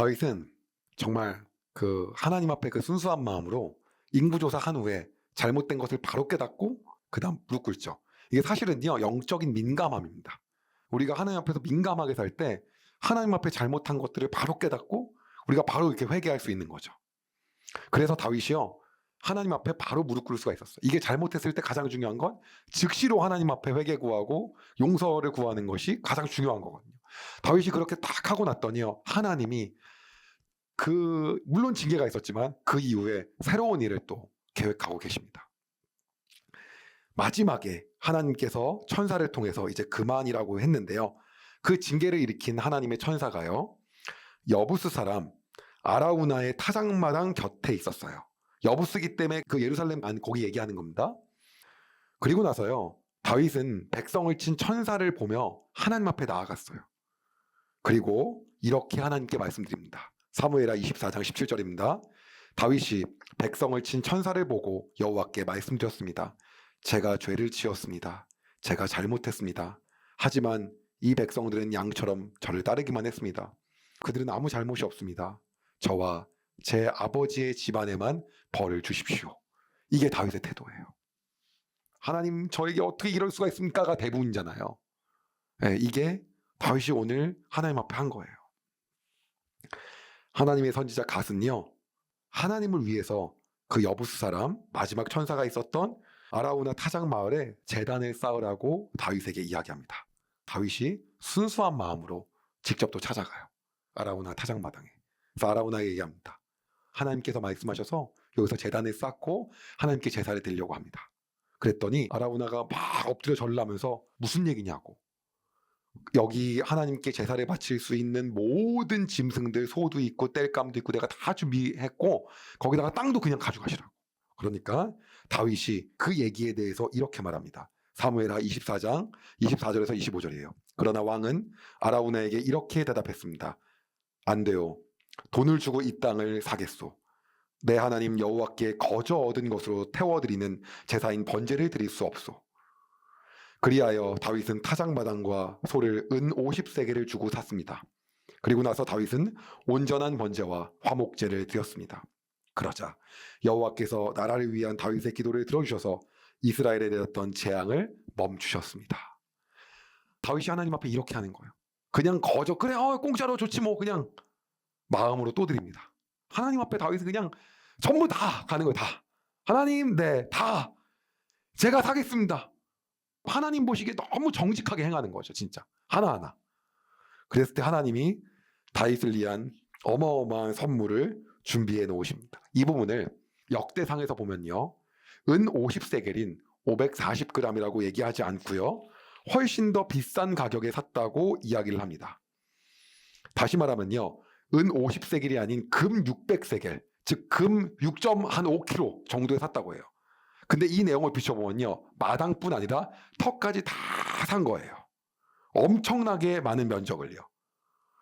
다윗은 정말 그 하나님 앞에 그 순수한 마음으로 인구조사 한 후에 잘못된 것을 바로 깨닫고 그다음 무릎 꿇죠. 이게 사실은요 영적인 민감함입니다. 우리가 하나님 앞에서 민감하게 살 때 하나님 앞에 잘못한 것들을 바로 깨닫고 우리가 바로 이렇게 회개할 수 있는 거죠. 그래서 다윗이요 하나님 앞에 바로 무릎 꿇을 수가 있었어요. 이게 잘못했을 때 가장 중요한 건 즉시로 하나님 앞에 회개 구하고 용서를 구하는 것이 가장 중요한 거거든요. 다윗이 그렇게 딱 하고 났더니요 하나님이 그 물론 징계가 있었지만 그 이후에 새로운 일을 또 계획하고 계십니다. 마지막에 하나님께서 천사를 통해서 이제 그만이라고 했는데요. 그 징계를 일으킨 하나님의 천사가요. 여부스 사람 아라우나의 타작마당 곁에 있었어요. 여부스기 때문에 그 예루살렘 안 거기 얘기하는 겁니다. 그리고 나서요. 다윗은 백성을 친 천사를 보며 하나님 앞에 나아갔어요. 그리고 이렇게 하나님께 말씀드립니다. 사무엘하 24장 17절입니다. 다윗이 백성을 친 천사를 보고 여호와께 말씀드렸습니다. 제가 죄를 지었습니다. 제가 잘못했습니다. 하지만 이 백성들은 양처럼 저를 따르기만 했습니다. 그들은 아무 잘못이 없습니다. 저와 제 아버지의 집안에만 벌을 주십시오. 이게 다윗의 태도예요. 하나님 저에게 어떻게 이럴 수가 있습니까가 대부분이잖아요. 예, 이게 다윗이 오늘 하나님 앞에 한 거예요. 하나님의 선지자 갓은요, 하나님을 위해서 그 여부스 사람 마지막 천사가 있었던 아라우나 타작 마을에 재단을 쌓으라고 다윗에게 이야기합니다. 다윗이 순수한 마음으로 직접 또 찾아가요. 아라우나 타작 마당에. 그래서 아라우나에 얘기합니다. 하나님께서 말씀하셔서 여기서 재단을 쌓고 하나님께 제사를 드리려고 합니다. 그랬더니 아라우나가 막 엎드려 절라면서 무슨 얘기냐고. 여기 하나님께 제사를 바칠 수 있는 모든 짐승들 소도 있고 땔감도 있고 내가 다 준비했고 거기다가 땅도 그냥 가져가시라고. 그러니까 다윗이 그 얘기에 대해서 이렇게 말합니다. 사무엘하 24장 24절에서 25절이에요. 그러나 왕은 아라우나에게 이렇게 대답했습니다. 안 돼요. 돈을 주고 이 땅을 사겠소. 내 하나님 여호와께 거저 얻은 것으로 태워드리는 제사인 번제를 드릴 수 없소. 그리하여 다윗은 타작마당과 소를 은 50세계를 주고 샀습니다. 그리고 나서 다윗은 온전한 번제와 화목제를 드렸습니다. 그러자 여호와께서 나라를 위한 다윗의 기도를 들어주셔서 이스라엘에 내렸던 재앙을 멈추셨습니다. 다윗이 하나님 앞에 이렇게 하는 거예요. 그냥 거저 그래 어 공짜로 좋지 뭐 그냥 마음으로 또 드립니다. 하나님 앞에 다윗은 그냥 전부 다 가는 거예요. 다 하나님 네다 제가 사겠습니다. 하나님 보시기에 너무 정직하게 행하는 거죠, 진짜. 하나하나. 그랬을 때 하나님이 다윗을 위한 어마어마한 선물을 준비해 놓으십니다. 이 부분을 역대상에서 보면요. 은 50세겔인 540g이라고 얘기하지 않고요. 훨씬 더 비싼 가격에 샀다고 이야기를 합니다. 다시 말하면요. 은 50세겔이 아닌 금 600세겔, 즉 금 6.5kg 정도에 샀다고 해요. 근데 이 내용을 비춰보면요. 마당뿐 아니라 턱까지 다 산 거예요. 엄청나게 많은 면적을요.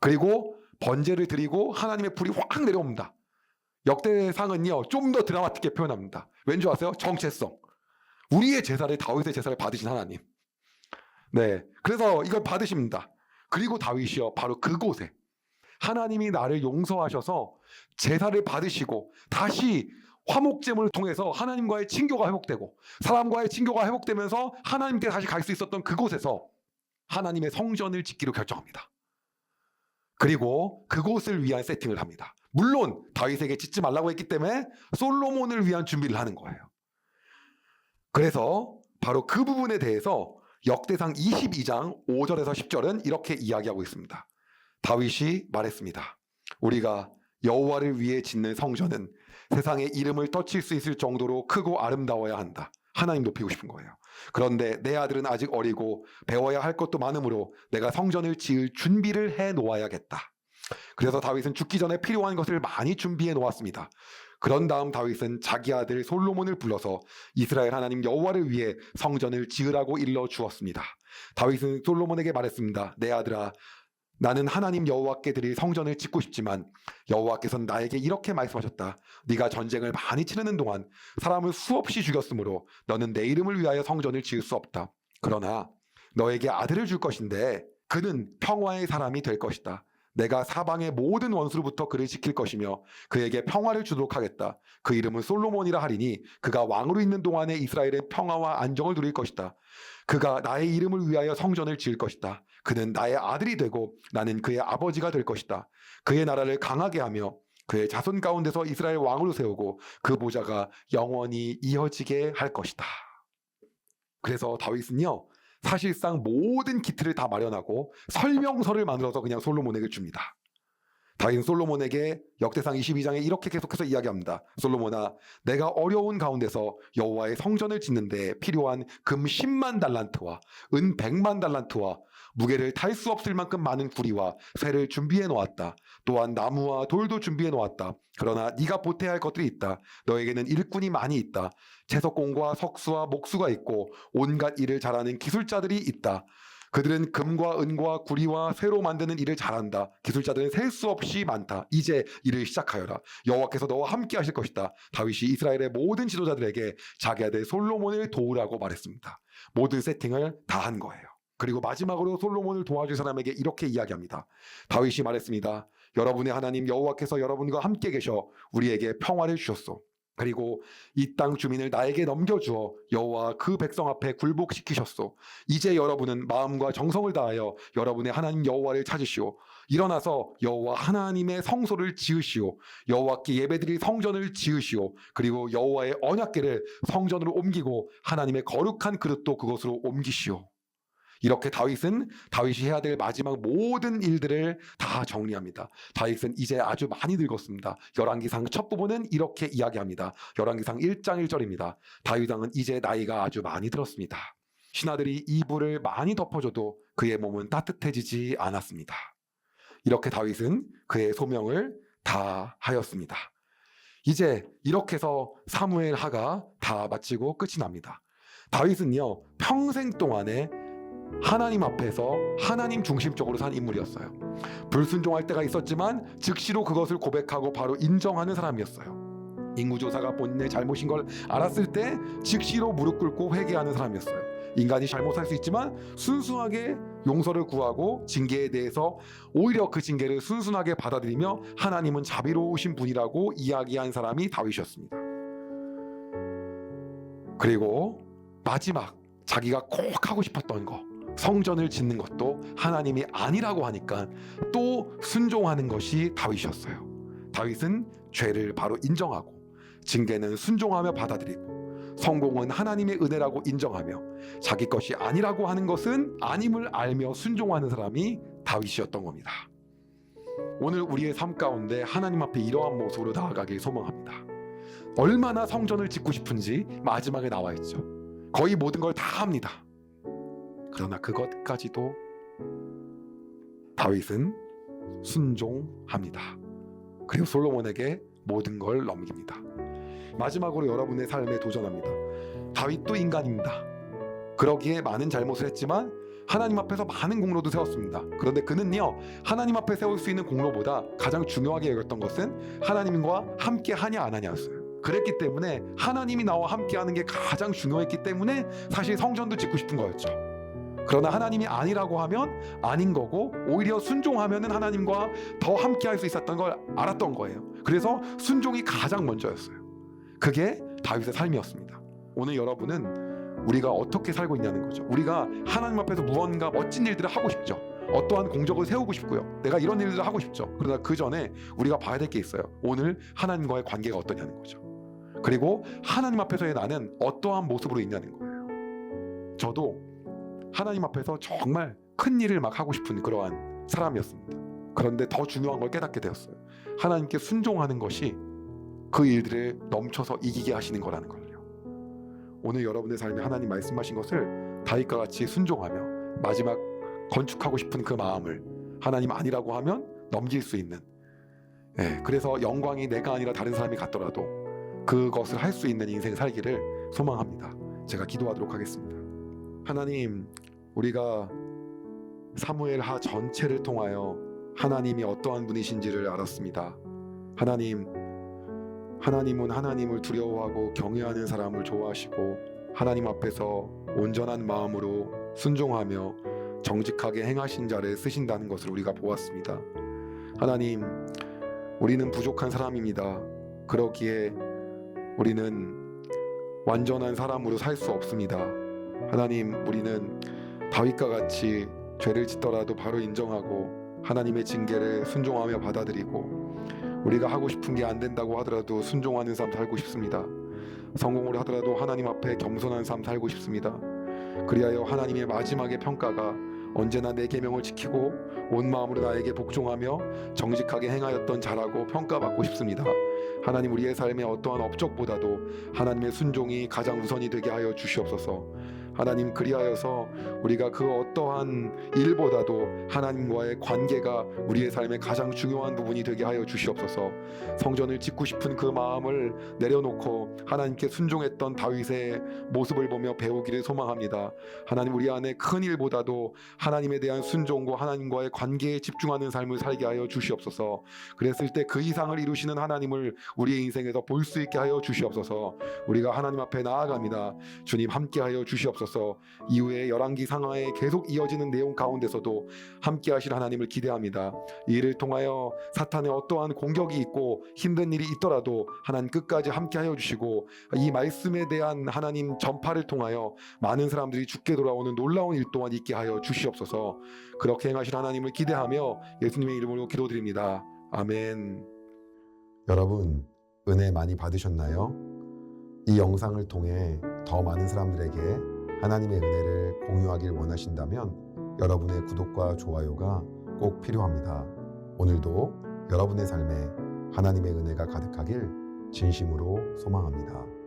그리고 번제를 드리고 하나님의 불이 확 내려옵니다. 역대상은요. 좀 더 드라마틱하게 표현합니다. 왠지 아세요? 정체성. 우리의 제사를 다윗의 제사를 받으신 하나님. 네. 그래서 이걸 받으십니다. 그리고 다윗이요. 바로 그곳에 하나님이 나를 용서하셔서 제사를 받으시고 다시 화목제물을 통해서 하나님과의 친교가 회복되고 사람과의 친교가 회복되면서 하나님께 다시 갈 수 있었던 그곳에서 하나님의 성전을 짓기로 결정합니다. 그리고 그곳을 위한 세팅을 합니다. 물론 다윗에게 짓지 말라고 했기 때문에 솔로몬을 위한 준비를 하는 거예요. 그래서 바로 그 부분에 대해서 역대상 22장 5절에서 10절은 이렇게 이야기하고 있습니다. 다윗이 말했습니다. 우리가 여호와를 위해 짓는 성전은 세상의 이름을 떠칠 수 있을 정도로 크고 아름다워야 한다. 하나님 높이고 싶은 거예요. 그런데 내 아들은 아직 어리고 배워야 할 것도 많으므로 내가 성전을 지을 준비를 해 놓아야겠다. 그래서 다윗은 죽기 전에 필요한 것을 많이 준비해 놓았습니다. 그런 다음 다윗은 자기 아들 솔로몬을 불러서 이스라엘 하나님 여호와를 위해 성전을 지으라고 일러 주었습니다. 다윗은 솔로몬에게 말했습니다. 내 아들아 나는 하나님 여호와께 드릴 성전을 짓고 싶지만 여호와께서는 나에게 이렇게 말씀하셨다. 네가 전쟁을 많이 치르는 동안 사람을 수없이 죽였으므로 너는 내 이름을 위하여 성전을 지을 수 없다. 그러나 너에게 아들을 줄 것인데 그는 평화의 사람이 될 것이다. 내가 사방의 모든 원수로부터 그를 지킬 것이며 그에게 평화를 주도록 하겠다. 그 이름은 솔로몬이라 하리니 그가 왕으로 있는 동안에 이스라엘의 평화와 안정을 누릴 것이다. 그가 나의 이름을 위하여 성전을 지을 것이다. 그는 나의 아들이 되고 나는 그의 아버지가 될 것이다. 그의 나라를 강하게 하며 그의 자손 가운데서 이스라엘 왕으로 세우고 그 보좌가 영원히 이어지게 할 것이다. 그래서 다윗은요, 사실상 모든 기틀을 다 마련하고 설명서를 만들어서 그냥 솔로몬에게 줍니다. 다윗은 솔로몬에게 역대상 22장에 이렇게 계속해서 이야기합니다. 솔로몬아, 내가 어려운 가운데서 여호와의 성전을 짓는데 필요한 금 10만 달란트와 은 100만 달란트와 무게를 탈 수 없을 만큼 많은 구리와 쇠를 준비해 놓았다. 또한 나무와 돌도 준비해 놓았다. 그러나 네가 보태야 할 것들이 있다. 너에게는 일꾼이 많이 있다. 채석공과 석수와 목수가 있고 온갖 일을 잘하는 기술자들이 있다. 그들은 금과 은과 구리와 쇠로 만드는 일을 잘한다. 기술자들은 셀 수 없이 많다. 이제 일을 시작하여라. 여호와께서 너와 함께 하실 것이다. 다윗이 이스라엘의 모든 지도자들에게 자기 아들 솔로몬을 도우라고 말했습니다. 모든 세팅을 다 한 거예요. 그리고 마지막으로 솔로몬을 도와줄 사람에게 이렇게 이야기합니다. 다윗이 말했습니다. 여러분의 하나님 여호와께서 여러분과 함께 계셔 우리에게 평화를 주셨소. 그리고 이 땅 주민을 나에게 넘겨주어 여호와 그 백성 앞에 굴복시키셨소. 이제 여러분은 마음과 정성을 다하여 여러분의 하나님 여호와를 찾으시오. 일어나서 여호와 하나님의 성소를 지으시오. 여호와께 예배드릴 성전을 지으시오. 그리고 여호와의 언약궤를 성전으로 옮기고 하나님의 거룩한 그릇도 그것으로 옮기시오. 이렇게 다윗은 다윗이 해야 될 마지막 모든 일들을 다 정리합니다. 다윗은 이제 아주 많이 늙었습니다. 열왕기상 첫 부분은 이렇게 이야기합니다. 열왕기상 1장 1절입니다. 다윗 왕은 이제 나이가 아주 많이 들었습니다. 신하들이 이불을 많이 덮어줘도 그의 몸은 따뜻해지지 않았습니다. 이렇게 다윗은 그의 소명을 다 하였습니다. 이제 이렇게 해서 사무엘 하가 다 마치고 끝이 납니다. 다윗은요 평생 동안에 하나님 앞에서 하나님 중심적으로 산 인물이었어요. 불순종할 때가 있었지만 즉시로 그것을 고백하고 바로 인정하는 사람이었어요. 인구조사가 본인의 잘못인 걸 알았을 때 즉시로 무릎 꿇고 회개하는 사람이었어요. 인간이 잘못할 수 있지만 순수하게 용서를 구하고 징계에 대해서 오히려 그 징계를 순순하게 받아들이며 하나님은 자비로우신 분이라고 이야기한 사람이 다윗이었습니다. 그리고 마지막 자기가 꼭 하고 싶었던 거 성전을 짓는 것도 하나님이 아니라고 하니까 또 순종하는 것이 다윗이었어요. 다윗은 죄를 바로 인정하고 징계는 순종하며 받아들이고 성공은 하나님의 은혜라고 인정하며 자기 것이 아니라고 하는 것은 아님을 알며 순종하는 사람이 다윗이었던 겁니다. 오늘 우리의 삶 가운데 하나님 앞에 이러한 모습으로 나아가길 소망합니다. 얼마나 성전을 짓고 싶은지 마지막에 나와 있죠. 거의 모든 걸 다 합니다. 그러나 그것까지도 다윗은 순종합니다. 그리고 솔로몬에게 모든 걸 넘깁니다. 마지막으로 여러분의 삶에 도전합니다. 다윗도 인간입니다. 그러기에 많은 잘못을 했지만 하나님 앞에서 많은 공로도 세웠습니다. 그런데 그는요, 하나님 앞에 세울 수 있는 공로보다 가장 중요하게 여겼던 것은 하나님과 함께 하냐 안 하냐였어요. 그랬기 때문에 하나님이 나와 함께 하는 게 가장 중요했기 때문에 사실 성전도 짓고 싶은 거였죠. 그러나 하나님이 아니라고 하면 아닌 거고 오히려 순종하면은 하나님과 더 함께 할 수 있었던 걸 알았던 거예요. 그래서 순종이 가장 먼저였어요. 그게 다윗의 삶이었습니다. 오늘 여러분은 우리가 어떻게 살고 있냐는 거죠. 우리가 하나님 앞에서 무언가 멋진 일들을 하고 싶죠. 어떠한 공적을 세우고 싶고요. 내가 이런 일들을 하고 싶죠. 그러나 그 전에 우리가 봐야 될 게 있어요. 오늘 하나님과의 관계가 어떠냐는 거죠. 그리고 하나님 앞에서의 나는 어떠한 모습으로 있냐는 거예요. 저도 하나님 앞에서 정말 큰 일을 막 하고 싶은 그러한 사람이었습니다. 그런데 더 중요한 걸 깨닫게 되었어요. 하나님께 순종하는 것이 그 일들을 넘쳐서 이기게 하시는 거라는 걸요. 오늘 여러분의 삶에 하나님 말씀하신 것을 다윗과 같이 순종하며 마지막 건축하고 싶은 그 마음을 하나님 아니라고 하면 넘길 수 있는 예, 그래서 영광이 내가 아니라 다른 사람이 같더라도 그것을 할 수 있는 인생 살기를 소망합니다. 제가 기도하도록 하겠습니다. 하나님, 우리가 사무엘 하 전체를 통하여 하나님이 어떠한 분이신지를 알았습니다. 하나님, 하나님은 하나님을 두려워하고 경외하는 사람을 좋아하시고 하나님 앞에서 온전한 마음으로 순종하며 정직하게 행하신 자를 쓰신다는 것을 우리가 보았습니다. 하나님, 우리는 부족한 사람입니다. 그러기에 우리는 완전한 사람으로 살 수 없습니다. 하나님, 우리는 다윗과 같이 죄를 짓더라도 바로 인정하고 하나님의 징계를 순종하며 받아들이고 우리가 하고 싶은 게 안 된다고 하더라도 순종하는 삶 살고 싶습니다. 성공을 하더라도 하나님 앞에 겸손한 삶 살고 싶습니다. 그리하여 하나님의 마지막의 평가가 언제나 내 계명을 지키고 온 마음으로 나에게 복종하며 정직하게 행하였던 자라고 평가받고 싶습니다. 하나님 우리의 삶의 어떠한 업적보다도 하나님의 순종이 가장 우선이 되게 하여 주시옵소서. 하나님 그리하여서 우리가 그 어떠한 일보다도 하나님과의 관계가 우리의 삶의 가장 중요한 부분이 되게 하여 주시옵소서. 성전을 짓고 싶은 그 마음을 내려놓고 하나님께 순종했던 다윗의 모습을 보며 배우기를 소망합니다. 하나님 우리 안에 큰 일보다도 하나님에 대한 순종과 하나님과의 관계에 집중하는 삶을 살게 하여 주시옵소서. 그랬을 때 그 이상을 이루시는 하나님을 우리의 인생에서 볼 수 있게 하여 주시옵소서. 우리가 하나님 앞에 나아갑니다. 주님 함께 하여 주시옵소서. 이후에 열왕기 상하에 계속 이어지는 내용 가운데서도 함께 하실 하나님을 기대합니다. 이 일을 통하여 사탄의 어떠한 공격이 있고 힘든 일이 있더라도 하나님 끝까지 함께 하여 주시고 이 말씀에 대한 하나님 전파를 통하여 많은 사람들이 죽게 돌아오는 놀라운 일 또한 있게 하여 주시옵소서. 그렇게 행하실 하나님을 기대하며 예수님의 이름으로 기도드립니다. 아멘. 여러분 은혜 많이 받으셨나요? 이 영상을 통해 더 많은 사람들에게 하나님의 은혜를 공유하길 원하신다면 여러분의 구독과 좋아요가 꼭 필요합니다. 오늘도 여러분의 삶에 하나님의 은혜가 가득하길 진심으로 소망합니다.